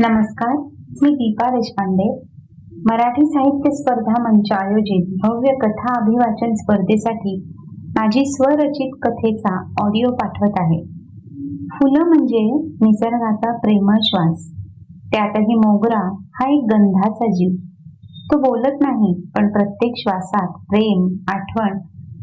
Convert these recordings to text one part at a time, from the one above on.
नमस्कार मी दीपा देशपांडे. मराठी साहित्य स्पर्धा मंच आयोजित भव्य कथा अभिवाचन स्पर्धेसाठी माझी स्वरचित कथेचा ऑडिओ पाठवत आहे. फुलं म्हणजे निसर्गाचा प्रेमळ श्वास त्यातही मोगरा हा एक गंधाचा जीव. तो बोलत नाही पण प्रत्येक श्वासात प्रेम आठवण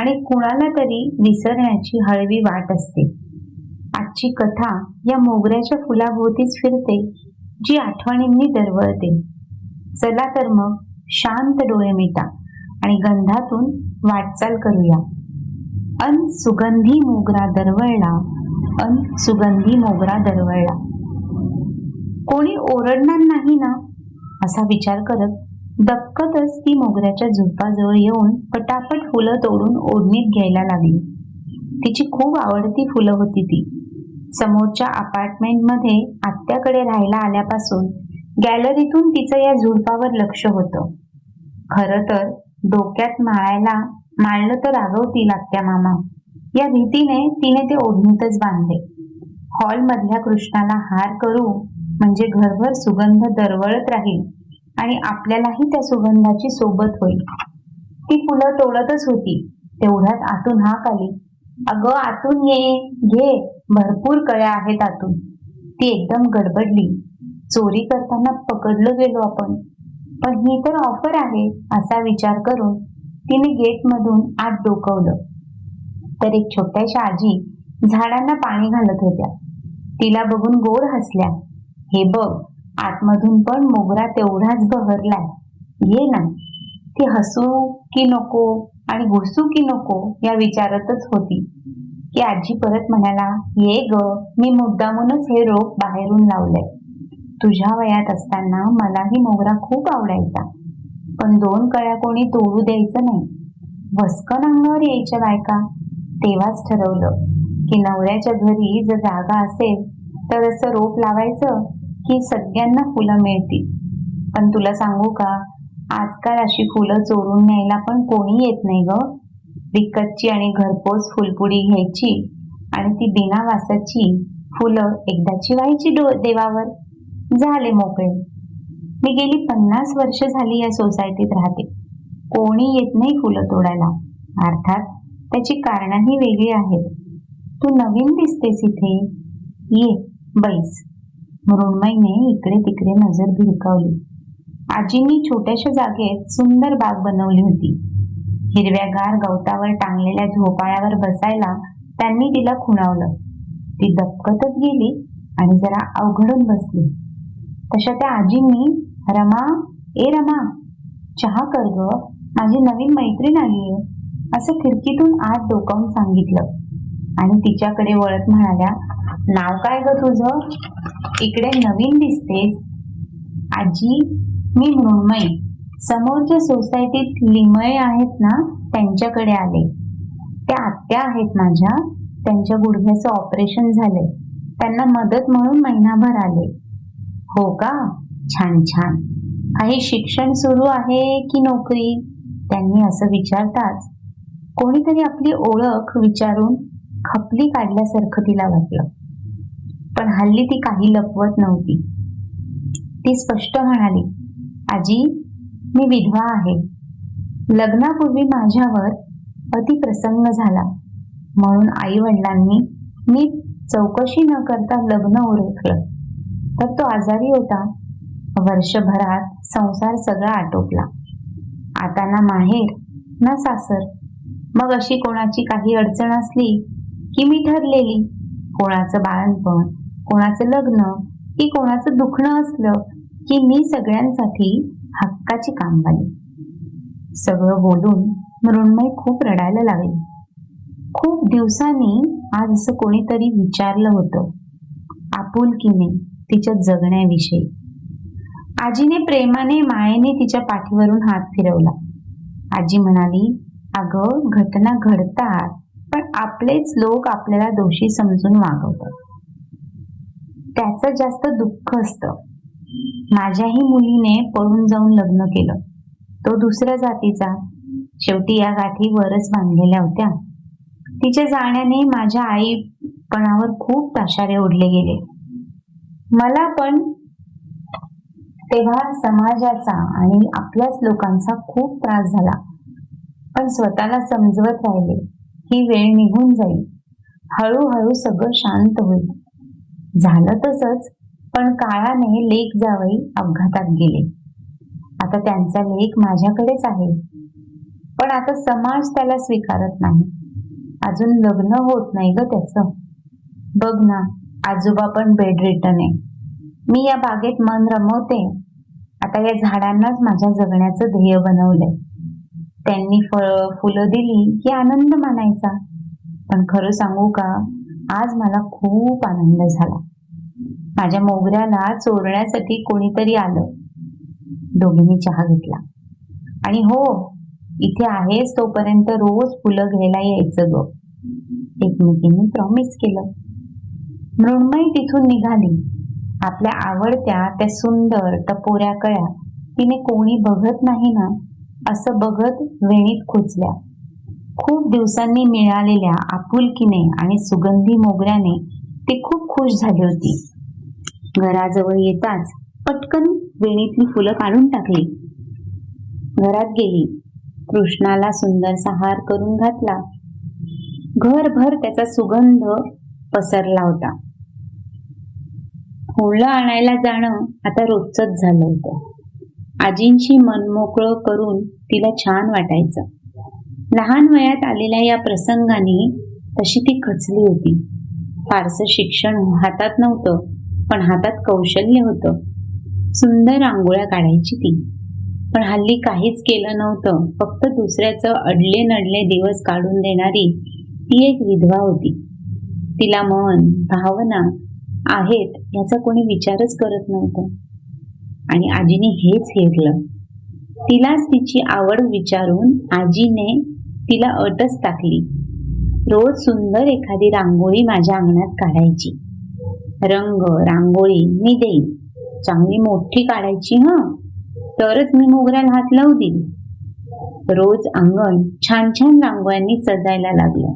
आणि कुणाला तरी विसरण्याची हळवी वाट असते. आजची कथा या मोगऱ्याच्या फुलाभोवतीच फिरते जी आठवणींनी दरवळते. चला तर मग शांत डोळे मिटा आणि गंधातून वाटचाल करूया. अन सुगंधी मोगरा दरवळला अन सुगंधी मोगरा दरवळला. कोणी ओरडणार नाही ना? असा विचार करत दपकतच ती मोगऱ्याच्या झुडपाजवळ येऊन पटापट फुलं तोडून ओढणीत घ्यायला लागली. तिची खूप आवडती फुलं होती ती. समोरच्या अपार्टमेंटमध्ये आत्याकडे राहायला आल्यापासून गॅलरीतून तिचं या झुडपावर लक्ष होतं. खरं तर डोक्यात माळायला माळलं तर रागवतील आत्या मामा. या भीतीने तिने ते ओढणीतच बांधले. हॉलमधल्या कृष्णाला हार करू म्हणजे घरभर सुगंध दरवळत राहील आणि आपल्यालाही त्या सुगंधाची सोबत होईल. ती फुलं तोडतच होती. तेवढ्यात आतून हाक आली. अगं आतून ये घे. भरपूर कळ्या आहेत आतून. ती एकदम गडबडली. चोरी करताना पकडलो गेलो आपण. पण ही तर ऑफर आहे असा विचार करून तिने गेटमधून आत डोकवलं. तर एक छोट्याशा आजी झाडांना पाणी घालत होत्या. तिला बघून गोड हसल्या. हे बघ आतमधून पण मोगरा तेवढाच बहरलाय. ये ना. ती हसू की नको आणि घुसू की नको या विचारातच होती. की आजी परत म्हणाला ये ग मी मुद्दामूनच हे रोप बाहेरून लावलंय. तुझ्या वयात असताना मलाही मोगरा खूप आवडायचा. पण दोन कळ्या कोणी तोडू द्यायचं नाही. वस्कन अंगावर यायच्या बायका. तेव्हाच ठरवलं की नवऱ्याच्या घरी जर जागा असेल तर असं रोप लावायचं की सगळ्यांना फुलं मिळतील. पण तुला सांगू का आजकाल अशी फुलं चोरून न्यायला पण कोणी येत नाही ग. विकतची आणि घरपोच फुलपुडी घ्यायची आणि ती बिना वासाची फुलं एकदाची व्हायची डो देवावर. झाले मोकळे. मी गेली पन्नास वर्ष झाली या सोसायटीत राहते. कोणी येत नाही फुलं तोडायला. अर्थात त्याची कारणंही वेगळी आहेत. तू नवीन दिसतेस इथे. ये बैस. मृण्मयीने इकडे तिकडे नजर भिरकावली. आजींनी छोट्याशा जागेत सुंदर बाग बनवली होती. हिरव्यागार गवतावर टांगलेल्या झोपाळ्यावर बसायला त्यांनी तिला खुणावलं. ती दपकतच गेली आणि जरा अवघडून बसली. तशा त्या आजींनी रमा ए रमा चहा कर ग माझी नवीन मैत्रीण आहे असं खिडकीतून आत डोकावून सांगितलं. आणि तिच्याकडे वळत म्हणाल्या नाव काय ग तुझं? इकडे नवीन दिसतेस. आजी मी मृण्मयी समोरच्या सोसायटीत लिमये आहेत ना त्यांच्याकडे आले. त्या आत्या आहेत माझ्या त्यांच्या गुडघ्याचं ऑपरेशन झाले त्यांना मदत म्हणून महिनाभर आले. हो का? छान छान. काही शिक्षण सुरू आहे की नोकरी? त्यांनी असं विचारताच. कोणीतरी आपली ओळख विचारून खपली काढल्यासारखं तिला वाटलं. पण हल्ली ती काही लपवत नव्हती. ती स्पष्ट म्हणाली आजी मी विधवा आहे. लग्नापूर्वी माझ्यावर अतिप्रसंग झाला. म्हणून आई वडिलांनी मी चौकशी न करता लग्न ओळखलं तर तो आजारी होता. वर्षभरात संसार सगळा आटोपला. आता ना माहेर ना सासर. मग अशी कोणाची काही अडचण असली की मी ठरलेली. कोणाचं बाळणपण कोणाचं लग्न की कोणाचं दुखणं असलं की मी सगळ्यांसाठी हक्काची कामवाली. सगळं बोलून मृण्मय खूप रडायला लागली. खूप दिवसांनी आज असं कोणीतरी विचारलं होतं. आपुलकीने तिच्या जगण्याविषयी. आजीने प्रेमाने मायेने तिच्या पाठीवरून हात फिरवला. आजी म्हणाली अगं घटना घडतात पण आपलेच लोक आपल्याला दोषी समजून वागवतात. त्याचं जास्त दुःख असतं. माझ्याही मुलीने पळून जाऊन लग्न केलं. तो दुसऱ्या जातीचा. शेवटी या गाठी वरच बांधलेल्या होत्या. तिच्या जाण्याने माझ्या आईपणावर खूप ताशारे ओढले गेले. मला पण तेव्हा समाजाचा आणि आपल्याच लोकांचा खूप त्रास झाला. पण स्वतःला समजवत राहिले ही वेळ निघून जाईल. हळूहळू सगळं शांत होईल. झालं तसंच पण काळाने लेख जावई अपघातात गेले. आता त्यांचा लेख माझ्याकडेच आहे. पण आता समाज त्याला स्वीकारत नाही. अजून लग्न होत नाही ग त्याचं. बघ ना आजोबा पण बेड रिटर्न आहे. मी या बागेत मन रमवते. आता या झाडांनाच माझ्या जगण्याचं ध्येय बनवलंय. त्यांनी फळ फुलं दिली की आनंद मानायचा. पण खरं सांगू का आज मला खूप आनंद झाला. माझ्या मोगऱ्याला चोरण्यासाठी कोणीतरी आलं. दोघींनी चहा घेतला. आणि हो इथे आहेस तोपर्यंत रोज फुलं घ्यायला यायचं ग. एकमेकींनी प्रॉमिस केलं. मृण्मयी तिथून निघाली. आपल्या आवडत्या त्या सुंदर टपोऱ्या कळ्या तिने कोणी बघत नाही ना असं बघत वेणीत खुचल्या खूप दिवसांनी मिळालेल्या आपुलकीने आणि सुगंधी मोगऱ्याने ती खूप खुश झाली होती. घराजवळ येताच पटकन वेणीतली फुलं काढून टाकली. घरात गेली. कृष्णाला सुंदर सहार करून घातला. घरभर त्याचा सुगंध पसरला होता. फुलं आणायला जाणं आता रोजच झालं होतं. आजींशी मनमोकळं करून तिला छान वाटायचं. लहान वयात आलेल्या या प्रसंगाने तशी ती खचली होती. फारसं शिक्षण हातात नव्हतं. पण हातात कौशल्य होतं. सुंदर रांगोळ्या काढायची ती. पण हल्ली काहीच केलं नव्हतं. फक्त दुसऱ्याचं अडले नडले दिवस काढून देणारी ती एक विधवा होती. तिला मन भावना आहेत याचा कोणी विचारच करत नव्हतं. आणि आजीने हेच हेरलं तिलाच तिची आवड विचारून आजीने तिला अटच टाकली. रोज सुंदर एखादी रांगोळी माझ्या अंगणात काढायची. रंग रांगोळी मी देईन. चांगली मोठी काढायची हं? तरच मी मोगऱ्याला हात लावू देईन रोज अंगण छान छान रांगोळ्यांनी सजायला लागलं.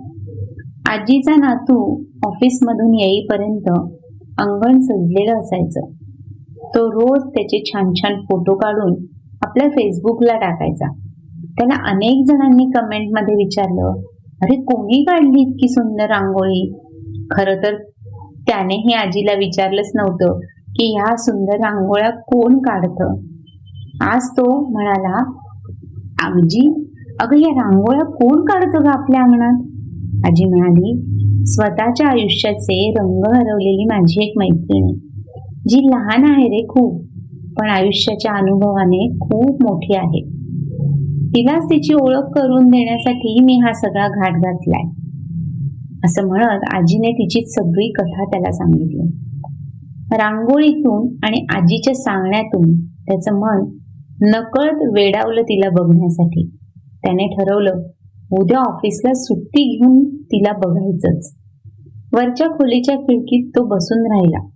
आजीचा नातू ऑफिसमधून येईपर्यंत अंगण सजलेलं असायचं. तो रोज त्याचे छान छान फोटो काढून आपल्या फेसबुकला टाकायचा. त्याला अनेक जणांनी कमेंटमध्ये विचारलं अरे कोणी काढली इतकी सुंदर रांगोळी? खरं तर त्यानेही आजीला विचारलंच नव्हतं की ह्या सुंदर रांगोळ्या कोण काढतं? आज तो म्हणाला आजी अगं या रांगोळ्या कोण काढतं ग आपल्या अंगणात? आजी म्हणाली स्वतःच्या आयुष्याचे रंग हरवलेली माझी एक मैत्रिणी जी लहान आहे रे खूप पण आयुष्याच्या अनुभवाने खूप मोठी आहे. तिलाच तिची ओळख करून देण्यासाठी मी हा सगळा घाट घातलाय. असं म्हणत आजीने तिची सगळी कथा त्याला सांगितली. रांगोळीतून आणि आजीच्या सांगण्यातून त्याचं मन नकळत वेडावलं तिला बघण्यासाठी. त्याने ठरवलं उद्या ऑफिसला सुट्टी घेऊन तिला बघायचंच. वरच्या खोलीच्या खिडकीत तो बसून राहिला.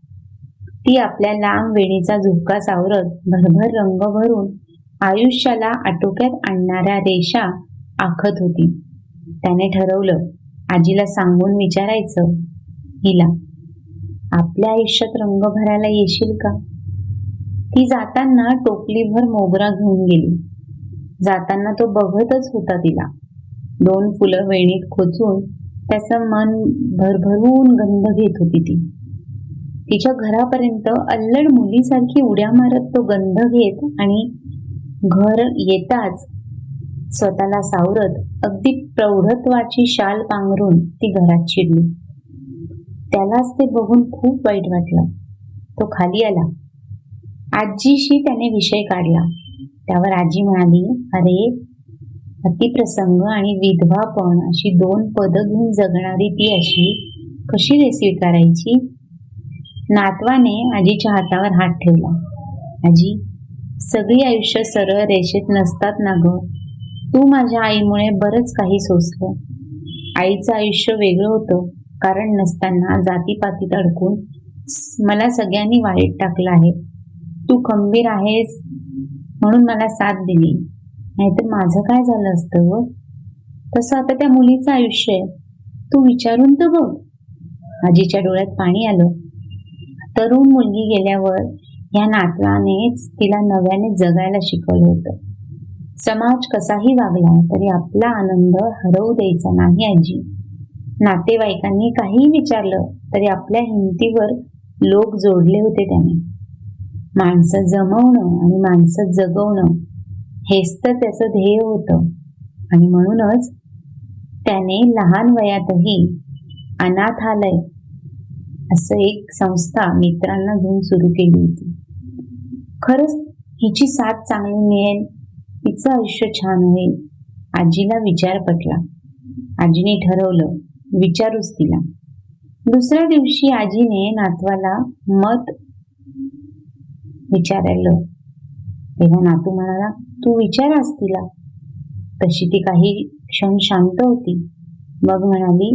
ती आपल्या लांब वेणीचा झुपका सावरत भरभर रंग भरून आयुष्याला आटोक्यात आणणाऱ्या रेषा आखत होती. त्याने ठरवलं आजीला सांगून विचारायचं हिला आपल्या आयुष्यात रंग भरायला येशील का? ती जाताना टोपलीभर मोगरा घेऊन गेली. जाताना तो बघतच होता तिला. दोन फुलं वेणीत खोचून त्याचं मन भरभरून गंध घेत होती ती. तिच्या घरापर्यंत अल्लड मुलीसारखी उड्या मारत तो गंध घेत आणि घर येताच स्वतःला सावरत अगदी प्रौढत्वाची शाल पांघरून ती घरात शिरली. त्यालाच ते बघून खूप वाईट वाटलं. तो खाली आला. आजीशी त्याने विषय काढला. त्यावर आजी म्हणाली अरे अतिप्रसंग आणि विधवापण अशी दोन पदं घेऊन जगणारी ती अशी कशी रे स्वीकारायची? नातवाने आजीच्या हातावर हात ठेवला. आजी सगळी आयुष्य सरळ रेषेत नसतात ना गं? तू माझ्या आईमुळे बरंच काही सोसलं. आईचं आयुष्य वेगळं होतं कारण नसताना जातीपातीत अडकून मला सगळ्यांनी वाईट टाकलं आहे. तू खंबीर आहेस म्हणून मला साथ दिली. नाहीतर माझं काय झालं असतं व तसं आता त्या मुलीचं आयुष्य आहे. तू विचारून तर बघ. आजीच्या डोळ्यात पाणी आलं. तरुण मुलगी गेल्यावर या नातवानेच तिला नव्याने जगायला शिकवलं होतं. समाज कसाही वागला तरी आपला आनंद हरवू द्यायचा नाही आजी. नातेवाईकांनी काहीही विचारलं तरी आपल्या हिमतीवर लोक जोडले होते त्याने. माणसं जमवणं आणि माणसं जगवणं हेच तर त्याचं ध्येय होतं. आणि म्हणूनच त्याने लहान वयातही अनाथालय असं एक संस्था मित्रांना घेऊन सुरू केली होती. खरंच हिची साथ चांगली मिळेल तिचं आयुष्य छान होईल. आजीला विचार पटला. आजीने ठरवलं विचारूच तिला. दुसऱ्या दिवशी आजीने नातवाला मत विचारायला. तेव्हा नातू म्हणाला तू विचारास तिला. तशी ती काही क्षण शांत होती. मग म्हणाली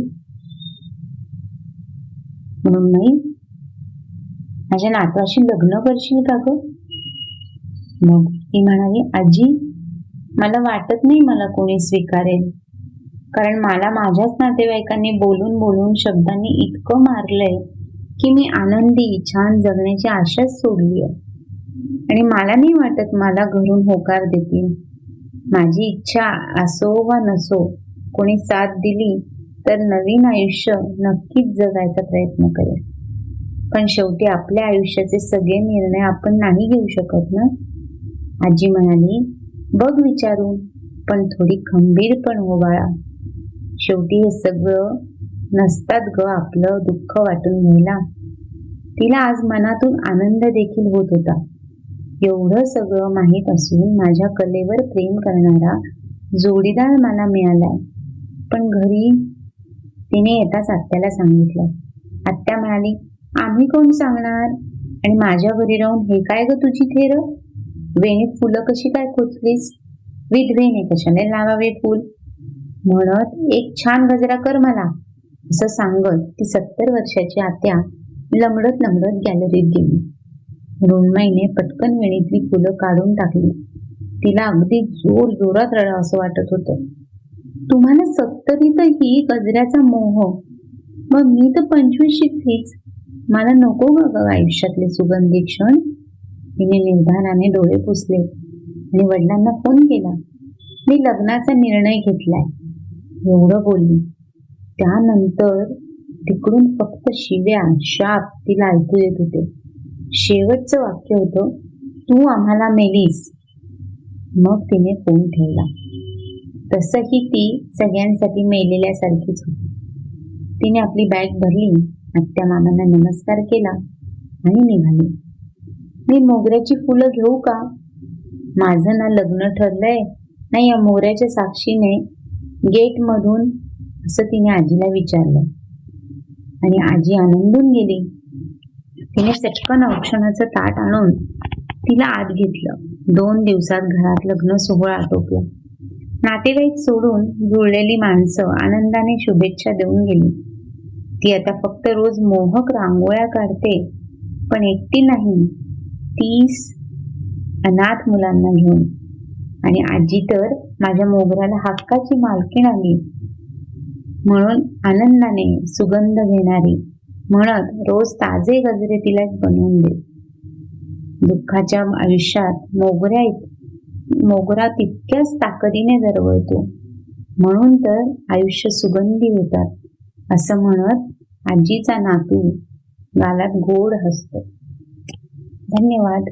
म्हणून नाही माझ्या नातवाशी लग्न करशील का ग? मग ती म्हणाली आजी मला वाटत नाही मला कोणी स्वीकारेल. कारण मला माझ्याच नातेवाईकांनी बोलून बोलून शब्दांनी इतकं मारलंय की मी आनंदी छान जगण्याची आशाच सोडली आहे. आणि मला नाही वाटत मला घरून होकार देतील. माझी इच्छा असो वा नसो कोणी साथ दिली तर नवीन आयुष्य नक्कीच जगायचा प्रयत्न करेल. पण शेवटी आपल्या आयुष्याचे सगळे निर्णय आपण नाही घेऊ शकत ना? आजी म्हणाली बघ विचारून पण थोडी खंबीर पण हो बाळा. शेवटी हे सगळं नसतात ग आपलं दुःख वाटून घ्यायला. तिला आज मनातून आनंद देखील होत होता. एवढं सगळं माहीत असून माझ्या कलेवर प्रेम करणारा जोडीदार मला मिळालाय. पण घरी तिने येताच आत्याला सांगितलं. आत्या म्हणाली आम्ही कोण सांगणार? आणि माझ्या घरी राहून हे काय ग तुझी थेर? वेणीत फुलं कशी काय खोचलीस? विधवेने कशाने लावावे फुल? म्हणत एक छान गजरा कर मला. असं सांगत ती सत्तर वर्षाची आत्या लंगडत लंगडत गॅलरीत गेली. रुणमाईने पटकन वेणीतली फुलं काढून टाकली. तिला अगदी जोर जोरात रडा असं वाटत होतं. तुम्हाला सत्तरीतही गजऱ्याचा मोह. मग मी तर पंचवीस शिकलीच मला नको ग आयुष्यातले सुगंधी क्षण. तिने निर्धाराने डोळे पुसले आणि वडिलांना फोन केला. मी लग्नाचा निर्णय घेतलाय. एवढं बोलली. त्यानंतर तिकडून फक्त शिव्या शाप तिला ऐकू येत होते. शेवटचं वाक्य होतं तू आम्हाला मेलीस. मग तिने फोन ठेवला. तसंही ती सगळ्यांसाठी मेलेल्यासारखीच होती. तिने आपली बॅग भरली आत्या मामांना नमस्कार केला आणि निघाली. मी मोगऱ्याची फुलं घेऊ का? माझं ना लग्न ठरलंय. नाही या मोगऱ्याच्या साक्षीने गेटमधून असं तिने आजीला विचारलं. आणि आजी आनंदून गेली. तिने चटकन औक्षणाचं ताट आणून तिला आत घेतलं. दोन दिवसात घरात लग्न सोहळा आटोपला. नातेवाईक सोडून जुळलेली माणसं आनंदाने शुभेच्छा देऊन गेली. ती आता फक्त रोज मोहक रांगोळ्या काढते पण एकटी नाही. तीस अनाथ मुलांना घेऊन. आणि आजी तर माझ्या मोगऱ्याला हक्काची मालकीण आली म्हणून आनंदाने सुगंध घेणारी म्हणत रोज ताजे गजरे तिला बनवून दे. दुःखाच्या आयुष्यात मोगऱ्या मोगरा तितक्याच ताकदीने दरवळतो. म्हणून तर आयुष्य सुगंधी होतात असं म्हणत आजीचा नातू गालात गोड हसतो. धन्यवाद.